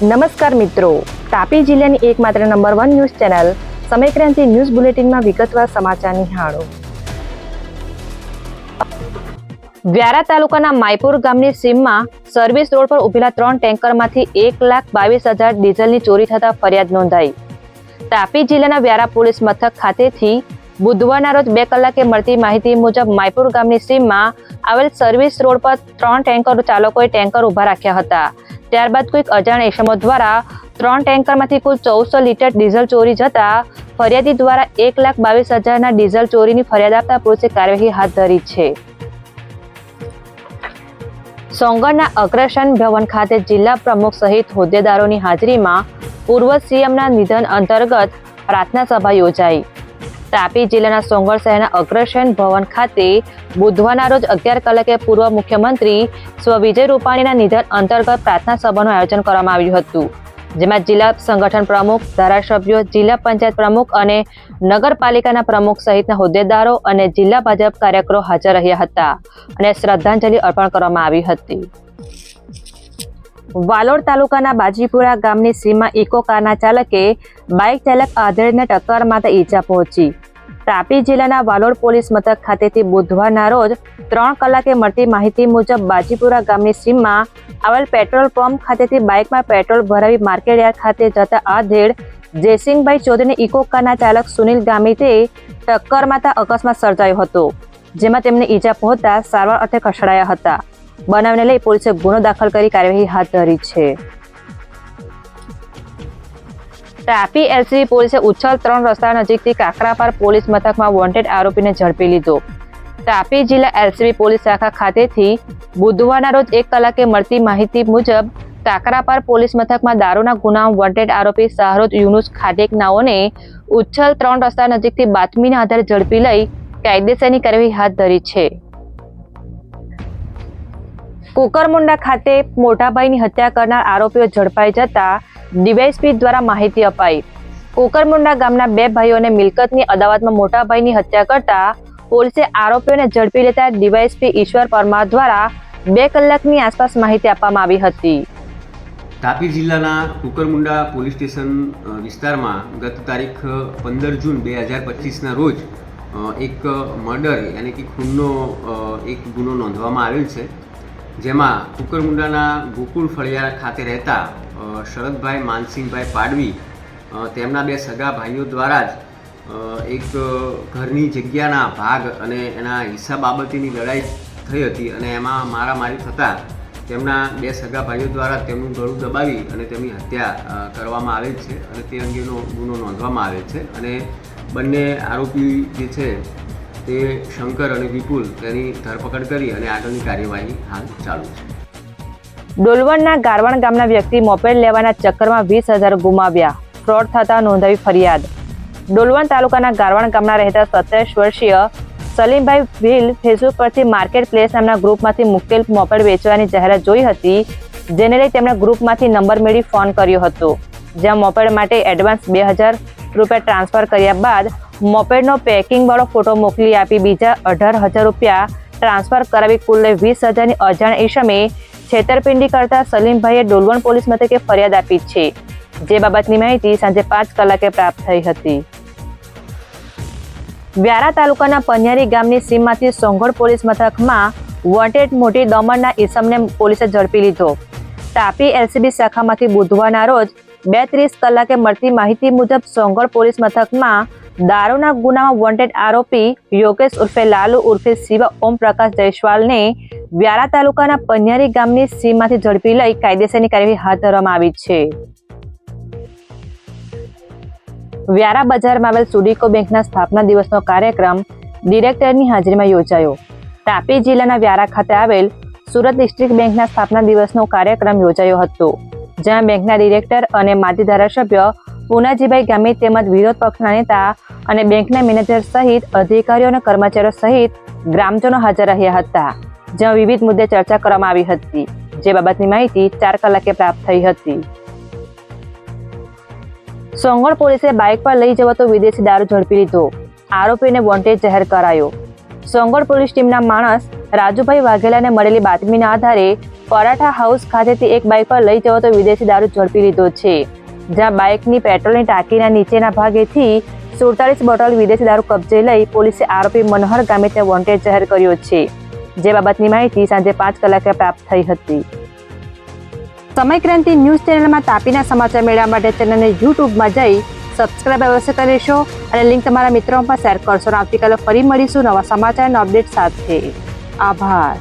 નમસ્કાર મિત્રો. તાપી જિલ્લાની એકમાત્ર number one news channel Samaykranti news બુલેટિનમાં વિગતવાર સમાચાર નિહાળો. વ્યારા તાલુકાના માયપુર ગામની સીમમાં સર્વિસ રોડ પર ઉભેલા ત્રણ ટેન્કરમાંથી એક લાખ બાવીસ હજાર ડીઝલની ચોરી થતા ફરિયાદ નોંધાઈ. તાપી જિલ્લાના વ્યારા પોલીસ મથક ખાતેથી બુધવારના રોજ બે કલાકે મળતી માહિતી મુજબ માયપુર ગામની સીમમાં આવેલ સર્વિસ રોડ પર ત્રણ ટેન્કર ચાલકોએ ટેન્કર ઊભા રાખ્યા હતા. ત્યારબાદ કોઈક અજાણ એશમો દ્વારા ત્રણ ટેન્કરમાંથી કુલ ચૌદસો લીટર ડીઝલ ચોરી જતા ફરિયાદી દ્વારા એક લાખ બાવીસ હજારના ડીઝલ ચોરીની ફરિયાદ આપતા પોલીસે કાર્યવાહી હાથ ધરી છે. સોંગરના અગ્રસન ભવન ખાતે જિલ્લા પ્રમુખ સહિત હોદ્દેદારોની હાજરીમાં પૂર્વ સીએમના નિધન અંતર્ગત પ્રાર્થના સભા યોજાઈ. તાપી જિલ્લાના સોંગર શહેરના અગ્રસેન ભવન ખાતે બુધવારના રોજ અગિયાર કલાકે પૂર્વ મુખ્યમંત્રી સ્વ વિજય રૂપાણીના નિધન અંતર્ગત પ્રાર્થના સભાનું આયોજન કરવામાં આવ્યું હતું, જેમાં જિલ્લા સંગઠન પ્રમુખ, ધારાસભ્યો, જિલ્લા પંચાયત પ્રમુખ અને નગરપાલિકાના પ્રમુખ સહિતના હોદ્દેદારો અને જિલ્લા ભાજપ કાર્યકરો હાજર રહ્યા હતા અને શ્રદ્ધાંજલિ અર્પણ કરવામાં આવી હતી. વાલોડ તાલુકાના બાજીપુરા ગામની સીમા ઇકો કારના ચાલકે બાઇક ચાલક આધેડને ટક્કર માતા ઈજા પહોંચી. તાપી જિલ્લાના વાલોડ પોલીસ મથક ખાતેથી બુધવારના રોજ ત્રણ કલાકે મળતી માહિતી મુજબ બાજીપુરા ગામની સીમમાં આવેલ પેટ્રોલ પંપ ખાતેથી બાઇકમાં પેટ્રોલ ભરાવી માર્કેટયાર્ડ ખાતે જતા આધેડ જયસિંહભાઈ ચૌધરીને ઇકો કારના ચાલક સુનિલ ગામિતે ટક્કર માતા અકસ્માત સર્જાયો હતો, જેમાં તેમને ઈજા પહોંચતા સારવાર અર્થે ખસેડાયા હતા. બનાવને લઈ પોલીસે ગુનો દાખલ કરી કાર્યવાહી હાથ ધરી છે. તાપી એલસીબી પોલીસે ઉચ્છલ ત્રણ રસ્તા નજીકથી કાકરાપાર પોલીસ મથકમાં વોન્ટેડ આરોપીને ઝડપી લીધો. તાપી જિલ્લા એલસીબી પોલીસ શાખા ખાતેથી બુધવારના રોજ એક કલાકે મળતી માહિતી મુજબ કાકરાપાર પોલીસ મથકમાં દારૂના ગુનામાં વોન્ટેડ આરોપી શાહરોજ યુનુસ ખાટેકનાઓને ઉચ્છલ ત્રણ રસ્તા નજીકથી બાતમીના આધારે ઝડપી લઈ કાયદેસરની કાર્યવાહી હાથ ધરી છે. કુકરમુંડા ખાતે મોટાભાઈની હત્યા કરનાર આરોપીઓ ઝડપાઈ જતા ડીવાયસપી દ્વારા માહિતી અપાઈ. કુકરમુંડા ગામના બે ભાઈઓને મિલકતની અદાવતમાં મોટાભાઈની હત્યા કરતા પોલીસે આરોપીઓને ઝડપી લેતા ડીવાયસપી ઈશ્વર પરમાર દ્વારા બે કલાકની આસપાસ માહિતી આપવામાં આવી હતી. તાપી જિલ્લાના કુકરમુંડા પોલીસ સ્ટેશન વિસ્તારમાં ગત તારીખ પંદર જૂન બે હજાર પચીસના રોજ એક મર્ડર, યાની કે ખૂનનો એક ગુનો નોંધવામાં આવેલ છે. જેમાં કુકરમુંડાના ગોકુળ ફળિયા ખાતે રહેતા શરદભાઈ માનસિંહભાઈ પાડવી તેમના બે સગા ભાઈઓ દ્વારા જ એક ઘરની જગ્યાના ભાગ અને એના હિસ્સા બાબતેની લડાઈ થઈ હતી અને એમાં મારામારી થતાં તેમના બે સગા ભાઈઓ દ્વારા તેમનું ગળું દબાવી અને તેમની હત્યા કરવામાં આવે છે અને તે અંગેનો ગુનો નોંધવામાં આવે છે અને બંને આરોપી જે છે તે શંકર અને વિપુલ તેની ધરપકડ કરી અને આગળની કાર્યવાહી હાલ ચાલુ છે. ડોલવણના ગારવણ ગામના વ્યક્તિ મોપેડ લેવાના ચક્કરમાં વીસ હજાર ગુમાવ્યા. ફ્રોડ થતા નોંધાવી ફરિયાદ. ડોલવણ તાલુકાના ગારવણ ગામના રહેતા સત્યાવીસ વર્ષીય સલીમભાઈ ભીલ ફેસબુક પરથી માર્કેટ પ્લેસ નામના ગ્રુપમાંથી મુકેલ મોપેડ વેચવાની જાહેરાત જોઈ હતી, જેને લઈ તેમણે ગ્રુપમાંથી નંબર મેળવી ફોન કર્યો હતો. જ્યાં મોપેડ માટે એડવાન્સ બે હજાર રૂપિયા ટ્રાન્સફર કર્યા બાદ મોપેડનો પેકિંગવાળો ફોટો મોકલી આપી બીજા અઢાર હજાર રૂપિયા ટ્રાન્સફર કરાવી કુલ વીસ હજારની અજાણ ઈસમે છેતરપિંડી કરતા સલીમભાઈએ ડોલવણ પોલીસ મથકે ફરિયાદ આપી છે. જે બાબતની માહિતી સાંજે પાંચ કલાકે પ્રાપ્ત થઈ હતી. વ્યારા તાલુકાના પન્યારી ગામની સીમમાંથી સોંગડ પોલીસ મથકમાં વોન્ટેડ મોટી દમણના ઈસમને પોલીસે ઝડપી લીધો. તાપી એલસીબી શાખામાંથી બુધવારના રોજ બે ત્રીસ કલાકે મળતી માહિતી મુજબ સોંગડ પોલીસ મથકમાં દારૂના ગુનામાં વોન્ટેડ આરોપી યોગેશ ઉર્ફે લાલુ ઉર્ફે શિવા ઓમ પ્રકાશ જયસ્વાલને વ્યારા તાલુકાના પન્યારી ગામની સીમમાંથી ઝડપી લઈ કાયદેસરની કાર્યવાહી હાથ ધરવામાં આવી છે. વ્યારા બજારમાં આવેલ સુડિકો બેંકના સ્થાપના દિવસનો કાર્યક્રમ ડિરેક્ટરની હાજરીમાં યોજાયો. તાપી જિલ્લાના વ્યારા ખાતે આવેલ સુરત ડિસ્ટ્રિક્ટ બેંકના સ્થાપના દિવસનો કાર્યક્રમ યોજાયો હતો, જ્યાં બેંકના ડિરેક્ટર અને માજી ધારાસભ્ય પુનાજીભાઈ ગામી તેમજ વિરોધ પક્ષના નેતા અને બેંકના મેનેજર સહિત અધિકારીઓ અને કર્મચારીઓ સહિત ગ્રામજનો હાજર રહ્યા હતા, જ્યાં વિવિધ મુદ્દે ચર્ચા કરવામાં આવી હતી. જે બાબતની માહિતી ચાર કલાકે પ્રાપ્ત થઈ હતી. સોંગણ પોલીસે બાઇક પર લઈ જવાતો વિદેશી દારૂ ઝડપી લીધો. આરોપીને વોન્ટેડ જાહેર કરાયો. સોંગણ પોલીસ ટીમના માણસ રાજુભાઈ વાઘેલાને મળેલી બાતમીના આધારે પરાઠા હાઉસ ખાતેથી એક બાઇક પર લઈ જવો તો વિદેશી દારૂ ઝડપી લીધો છે, જ્યાં બાઇકની પેટ્રોલની ટાંકીના નીચેના ભાગેથી સુડતાલીસ બોટલ વિદેશી દારૂ કબજે લઈ પોલીસે આરોપી મનોહર ગામિતને વોન્ટેડ જાહેર કર્યો છે. જે બાબતની માહિતી સાંજે પાંચ કલાકે પ્રાપ્ત થઈ હતી. સમયક્રાંતિ ન્યૂઝ ચેનલમાં તાપીના સમાચાર મેળવવા માટે ચેનલને યુટ્યુબમાં જઈ સબસ્ક્રાઇબ અવશ્ય કરીશો અને લિંક તમારા મિત્રોમાં શેર કરશો. અને આવતીકાલે ફરી મળીશું નવા સમાચાર અને અપડેટ સાથે. આભાર.